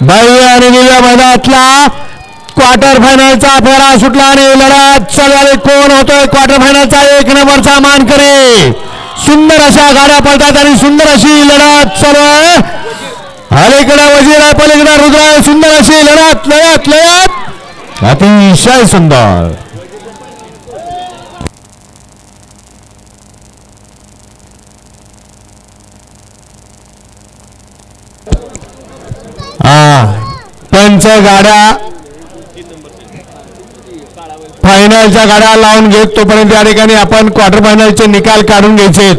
भव्य आणि दिव्य मैदानातला क्वार्टर फायनलचा फेरा सुटला आणि लढत चालू कोण होतोय? क्वार्टर फायनलचा एक नंबरचा मानकरी. सुंदर अशा गाड्या पळतात आणि सुंदर अशी लढत चालू आहे. अलीकडे वजीर आहे पलीकडे रुद्र आहे. सुंदर अशी लढत लढत लढत. अतिशय सुंदर. पंच गाड्या फायनलच्या गाड्या लावून घेत तोपर्यंत या ठिकाणी आपण क्वार्टर फायनलचे निकाल काढून घ्यायचे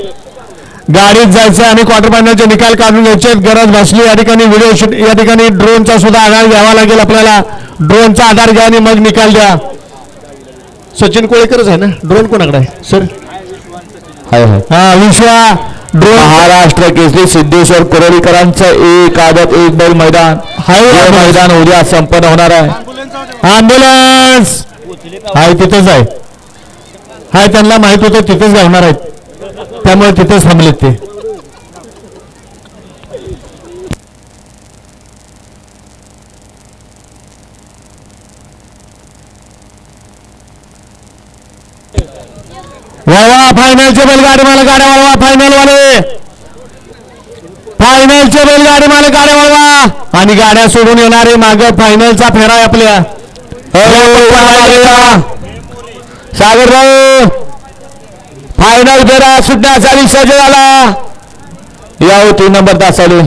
गाडीत जायचे आणि क्वार्टर फायनलचे निकाल काढून घ्यायचे गरज भासली या ठिकाणी व्हिडिओ शूट या ठिकाणी ड्रोनचा सुद्धा आधार घ्यावा लागेल आपल्याला. ड्रोनचा आधार घ्या आणि मग निकाल द्या. सचिन कोळेकरच आहे ना? ड्रोन कोणाकडे आहे? सर. Hi hi. हा विश्वा ड्रोन महाराष्ट्र केसरी सिद्धेश्वर कुरळीकरांचं एक आदत एक बैल मैदान. हाय हे मैदान उद्या संपन्न होणार आहे. ॲम्ब्युलन्स. हाय तिथेच आहे. हाय त्यांना माहीत होतं तिथेच घालणार आहेत. त्यामुळे तिथेच थांबलेत ते. वळवा फायनलचे बैलगाडी मला गाड्या वळवा फायनल वाले. फायनलचे बैलगाडी मला गाड्या वळवा आणि गाड्या सोडून येणारे माग फायनलचा फेरा आहे आपल्या. सागरराव फायनल फेरा सुटण्याचा सज्ज झाला या हो तीन नंबर तासाले